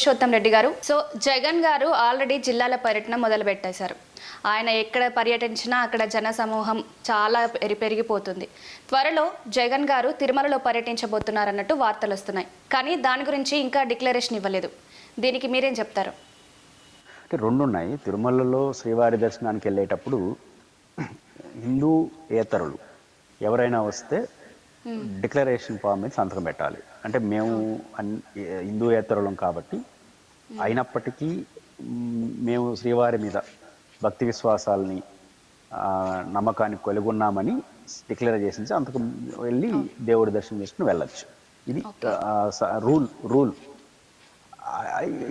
పురుషోత్తం రెడ్డి గారు. సో జగన్ గారు ఆల్రెడీ జిల్లాల పర్యటన మొదలు పెట్టేశారు ఆయన ఎక్కడ పర్యటించినా అక్కడ జన సమూహం చాలా పెరి పెరిగిపోతుంది. త్వరలో జగన్ గారు తిరుమలలో పర్యటించబోతున్నారన్నట్టు వార్తలు వస్తున్నాయి. కానీ దాని గురించి ఇంకా డిక్లరేషన్ ఇవ్వలేదు. దీనికి మీరేం చెప్తారు? రెండు ఉన్నాయి తిరుమలలో శ్రీవారి దర్శనానికి వెళ్ళేటప్పుడు హిందూ ఏతరులు ఎవరైనా వస్తే డిక్లరేషన్ ఫామ్ మీద సంతకం పెట్టాలి. అంటే మేము అన్- హిందూ ఏతరులం కాబట్టి అయినప్పటికీ మేము శ్రీవారి మీద భక్తి విశ్వాసాలని నమ్మకాన్ని కొలుగున్నామని డిక్లేర్ చేసి సంతకం వెళ్ళి దేవుడి దర్శనం చేసుకుని వెళ్ళొచ్చు. ఇది రూల్ రూల్.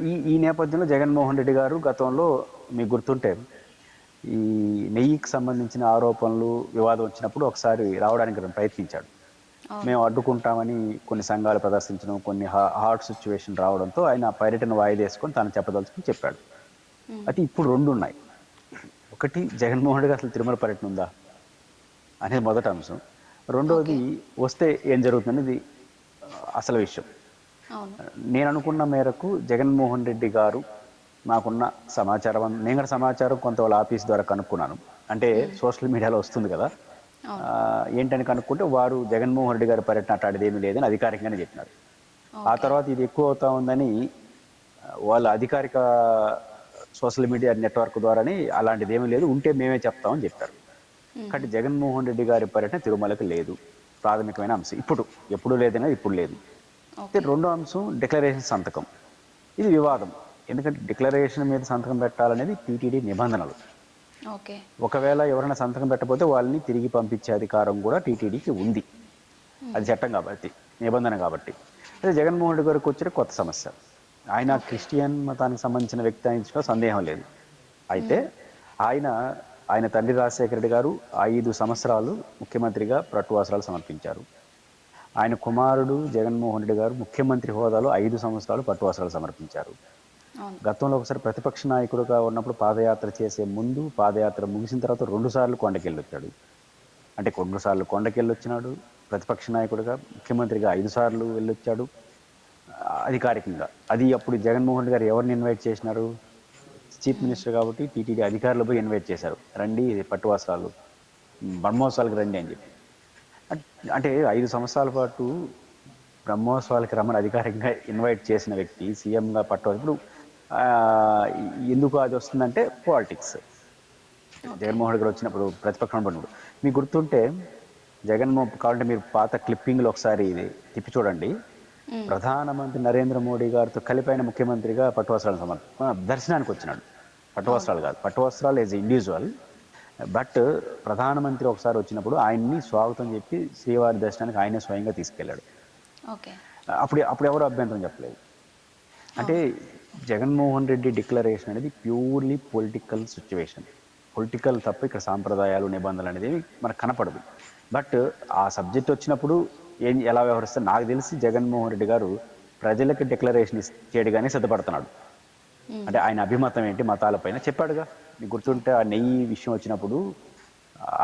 ఈ ఈ నేపథ్యంలో జగన్మోహన్ రెడ్డి గారు గతంలో మీకు గుర్తుంటే ఈ నెయ్యికి సంబంధించిన ఆరోపణలు వివాదం వచ్చినప్పుడు ఒకసారి రావడానికి ప్రయత్నించాడు. మేము అడ్డుకుంటామని కొన్ని సంఘాలు ప్రదర్శించడం కొన్ని హా- హార్డ్ సిచ్యువేషన్ రావడంతో ఆయన పర్యటన వాయిదేసుకొని తను చెప్పదలుచుకుని చెప్పాడు. అయితే ఇప్పుడు రెండు ఉన్నాయి. ఒకటి జగన్మోహన్ రెడ్డి అసలు తిరుమల పర్యటన ఉందా అనేది మొదటి అంశం. రెండవది వస్తే ఏం జరుగుతుందనేది అసలు విషయం. నేను అనుకున్న మేరకు జగన్మోహన్ రెడ్డి గారు నాకున్న సమాచారం నేను కూడా సమాచారం కొంత వాళ్ళ ఆఫీస్ ద్వారా కనుక్కున్నాను. అంటే సోషల్ మీడియాలో వస్తుంది కదా. ఏంటని కనుక్కుంటే వారు జగన్మోహన్ రెడ్డి గారి పర్యటన అట్లాంటిది ఏమీ లేదని అధికారికంగానే చెప్పినారు. ఆ తర్వాత ఇది ఎక్కువ అవుతా ఉందని వాళ్ళ అధికారిక సోషల్ మీడియా నెట్వర్క్ ద్వారానే అలాంటిది ఏమీ లేదు ఉంటే మేమే చెప్తామని చెప్పారు. కాబట్టి జగన్మోహన్ రెడ్డి గారి పర్యటన తిరుమలకు లేదు ప్రాథమికమైన అంశం. ఇప్పుడు ఎప్పుడు లేదనే ఇప్పుడు లేదు. అయితే రెండో అంశం డిక్లరేషన్ సంతకం. ఇది వివాదం. ఎందుకంటే డిక్లరేషన్ మీద సంతకం పెట్టాలనేది టీటీడీ నిబంధనలు. ఒకవేళ ఎవరైనా సంతకం పెట్టకపోతే వాళ్ళని తిరిగి పంపించే అధికారం కూడా టీటీడీకి ఉంది. అది చట్టం కాబట్టి నిబంధన కాబట్టి. అదే జగన్మోహన్ రెడ్డి గారికి వచ్చిన కొత్త సమస్య. ఆయన క్రిస్టియన్ మతానికి సంబంధించిన వ్యక్తి అయించడం సందేహం లేదు. అయితే ఆయన ఆయన తండ్రి రాజశేఖర రెడ్డి గారు ఐదు సంవత్సరాలు ముఖ్యమంత్రిగా ప్రట్టువాసరాలు సమర్పించారు. ఆయన కుమారుడు జగన్మోహన్ రెడ్డి గారు ముఖ్యమంత్రి హోదాలో ఐదు సంవత్సరాలు పట్టువాసరాలు సమర్పించారు. గతంలో ఒకసారి ప్రతిపక్ష నాయకుడుగా ఉన్నప్పుడు పాదయాత్ర చేసే ముందు పాదయాత్ర ముగిసిన తర్వాత రెండు సార్లు కొండకెళ్ళి వచ్చాడు అంటే రెండు సార్లు కొండకెళ్ళి వచ్చినాడు ప్రతిపక్ష నాయకుడిగా ముఖ్యమంత్రిగా ఐదు సార్లు వెళ్ళొచ్చాడు. అధికారికంగా. అది అప్పుడు జగన్మోహన్ రెడ్డి గారు ఎవరిని ఇన్వైట్ చేసినారు? చీఫ్ మినిస్టర్ కాబట్టి టీటీడీ అధికారులు పోయి ఇన్వైట్ చేశారు. రండి పట్టువాసాలు. బ్రహ్మోత్సవాలకు రండి అని చెప్పి. అంటే ఐదు సంవత్సరాల పాటు బ్రహ్మోత్సవాలకి రమ్మని అధికారికంగా ఇన్వైట్ చేసిన వ్యక్తి సీఎంగా పట్టు ఇప్పుడు ఎందుకు అది వస్తుందంటే పాలిటిక్స్ జగన్మోహన్ రెడ్డి గారు వచ్చినప్పుడు ప్రతిపక్షం పడినప్పుడు మీకు గుర్తుంటే జగన్మోహన్ కావాలంటే మీరు పాత క్లిప్పింగ్లు ఒకసారి ఇది తిప్పి చూడండి. ప్రధానమంత్రి నరేంద్ర మోడీ గారితో కలిపైన ముఖ్యమంత్రిగా పట్టువస్త్రాలు సమర్ప దర్శనానికి వచ్చినాడు. పట్టువస్త్రాలు కాదు. పట్టువస్త్రాలు యాజ్ ఇండివిజువల్ బట్ ప్రధానమంత్రి ఒకసారి వచ్చినప్పుడు ఆయన్ని స్వాగతం చెప్పి శ్రీవారి దర్శనానికి ఆయనే స్వయంగా తీసుకెళ్ళాడు. అప్పుడు అప్పుడు ఎవరు అభ్యంతరం చెప్పలేదు? అంటే జగన్మోహన్ రెడ్డి డిక్లరేషన్ అనేది ప్యూర్లీ పొలిటికల్ సిచ్యువేషన్. పొలిటికల్ తప్ప ఇక్కడ సాంప్రదాయాలు నిబంధనలు అనేది మనకు కనపడదు బట్ ఆ సబ్జెక్ట్ వచ్చినప్పుడు ఏం ఎలా వ్యవహరిస్తారు? నాకు తెలిసి జగన్మోహన్ రెడ్డి గారు ప్రజలకు డిక్లరేషన్ చేయడానికి సిద్ధపడుతున్నాడు. అంటే ఆయన అభిమతం ఏంటి మతాలపైన చెప్పాడుగా. మీకు గుర్తుంటే ఆ నెయ్యి విషయం వచ్చినప్పుడు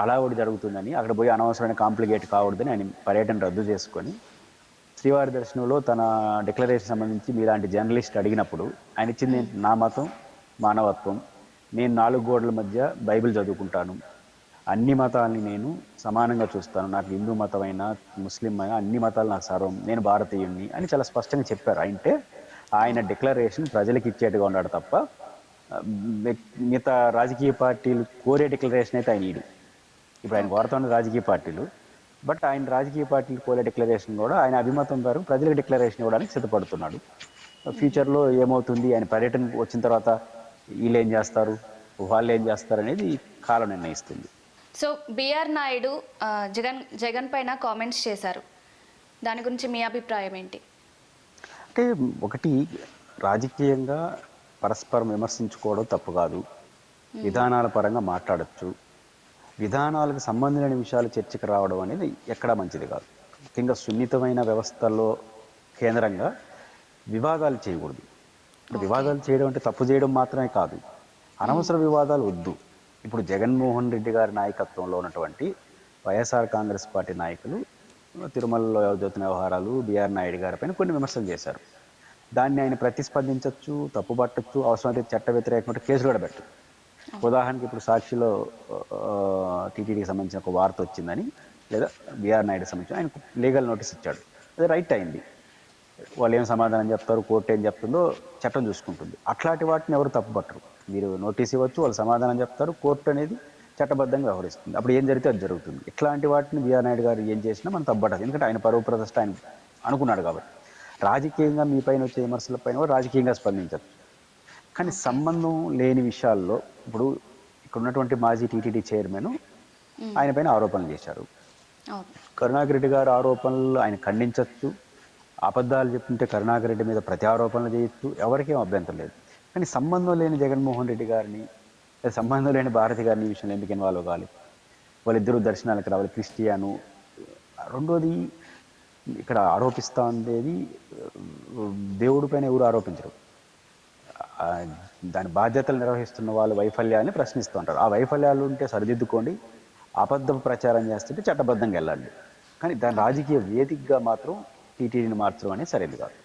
అలా ఒకటి జరుగుతుందని అక్కడ పోయి అనవసరమైన కాంప్లికేట్ కావద్దని ఆయన పర్యటన రద్దు చేసుకొని శ్రీవారి దర్శనంలో తన డిక్లరేషన్ సంబంధించి మీలాంటి జర్నలిస్ట్ అడిగినప్పుడు ఆయన ఇచ్చింది? నా మతం మానవత్వం. నేను నాలుగు గోడల మధ్య బైబిల్ చదువుకుంటాను. అన్ని మతాలని నేను సమానంగా చూస్తాను. నాకు హిందూ మతమైనా ముస్లిం అయినా అన్ని మతాలు నాకు సర్వం. నేను భారతీయుణ్ణి అని చాలా స్పష్టంగా చెప్పారు. అంటే ఆయన డిక్లరేషన్ ప్రజలకు ఇచ్చేట్టుగా ఉన్నాడు తప్ప మిగతా రాజకీయ పార్టీలు కోరే డిక్లరేషన్ అయితే ఆయన ఇప్పుడు ఆయన కోరుతున్న రాజకీయ పార్టీలు బట్ ఆయన రాజకీయ పార్టీలు కోరే డిక్లరేషన్ కూడా ఆయన అభిమతం ద్వారా ప్రజలకు డిక్లరేషన్ ఇవ్వడానికి సిద్ధపడుతున్నాడు. ఫ్యూచర్లో ఏమవుతుంది? ఆయన పర్యటన వచ్చిన తర్వాత వీళ్ళు ఏం చేస్తారు? వాళ్ళు ఏం చేస్తారు అనేది కాలం నిర్ణయిస్తుంది. సో బిఆర్ నాయుడు జగన్ జగన్ పైన కామెంట్స్ చేశారు. దాని గురించి మీ అభిప్రాయం ఏంటి? అంటే ఒకటి రాజకీయంగా పరస్పరం విమర్శించుకోవడం తప్పు కాదు. విధానాల పరంగా మాట్లాడచ్చు. విధానాలకు సంబంధించిన విషయాలు చర్చకు రావడం అనేది ఎక్కడా మంచిది కాదు. ముఖ్యంగా సున్నితమైన వ్యవస్థల్లో కేంద్రంగా వివాదాలు చేయకూడదు. వివాదాలు చేయడం అంటే తప్పు చేయడం మాత్రమే కాదు. అనవసర వివాదాలు వద్దు. ఇప్పుడు జగన్మోహన్ రెడ్డి గారి నాయకత్వంలో ఉన్నటువంటి వైఎస్ఆర్ కాంగ్రెస్ పార్టీ నాయకులు తిరుమలలో జరుగుతున్న వ్యవహారాలు బిఆర్ నాయుడు గారి పైన కొన్ని విమర్శలు చేశారు. దాన్ని ఆయన ప్రతిస్పందించవచ్చు తప్పుపట్టచ్చు అవసరమైతే చట్ట వ్యతిరేకమైన కేసులు కూడా పెట్టచ్చు. ఉదాహరణకి ఇప్పుడు సాక్షిలో టీటీడీకి సంబంధించిన ఒక వార్త వచ్చిందని లేదా బీఆర్ నాయుడు సంబంధించిన ఆయన లీగల్ నోటీస్ ఇచ్చాడు. అది రైట్ అయింది. వాళ్ళు ఏం సమాధానం చెప్తారు కోర్టు ఏం చెప్తుందో చట్టం చూసుకుంటుంది. అట్లాంటి వాటిని ఎవరు తప్పుపట్టరు. మీరు నోటీస్ ఇవ్వచ్చు వాళ్ళు సమాధానం చెప్తారు కోర్టు అనేది చట్టబద్ధంగా వ్యవహరిస్తుంది. అప్పుడు ఏం జరిగితే అది జరుగుతుంది. ఇట్లాంటి వాటిని బీఆర్ నాయుడు గారు ఏం చేసినా మనం తప్పట్టదు ఎందుకంటే ఆయన పరువు ప్రదర్శన ఆయన అనుకున్నాడు కాబట్టి. రాజకీయంగా మీ పైన వచ్చే విమర్శల పైన కూడా రాజకీయంగా స్పందించదు కానీ సంబంధం లేని విషయాల్లో ఇప్పుడు ఇక్కడ ఉన్నటువంటి మాజీ టీటీడీ చైర్మన్ ఆయన పైన ఆరోపణలు చేశారు. కరుణాకర్ రెడ్డి గారు ఆరోపణలు ఆయన ఖండించవచ్చు అబద్ధాలు చెప్తుంటే కరుణాకర్ రెడ్డి మీద ప్రతి ఆరోపణలు చేయొచ్చు. ఎవరికేం అభ్యంతరం లేదు. కానీ సంబంధం లేని జగన్మోహన్ రెడ్డి గారిని లేదా సంబంధం లేని భారతి గారిని విషయంలో ఎందుకు ఇన్వాల్వ్ కావాలి వాళ్ళిద్దరూ దర్శనాలకు రావాలి. క్రిస్టియాను. రెండోది ఇక్కడ ఆరోపిస్తా ఉండేది దేవుడి పైన ఎవరు ఆరోపించరు. దాని బాధ్యతలు నిర్వహిస్తున్న వాళ్ళు వైఫల్యాన్ని ప్రశ్నిస్తూ ఉంటారు ఆ వైఫల్యాలు ఉంటే సరిదిద్దుకోండి. అబద్ధ ప్రచారం చేస్తుంటే చట్టబద్ధంగా వెళ్ళండి. కానీ దాని రాజకీయ వేదికగా మాత్రం టీటీడీని మార్చడం అనేది సరైనది కాదు.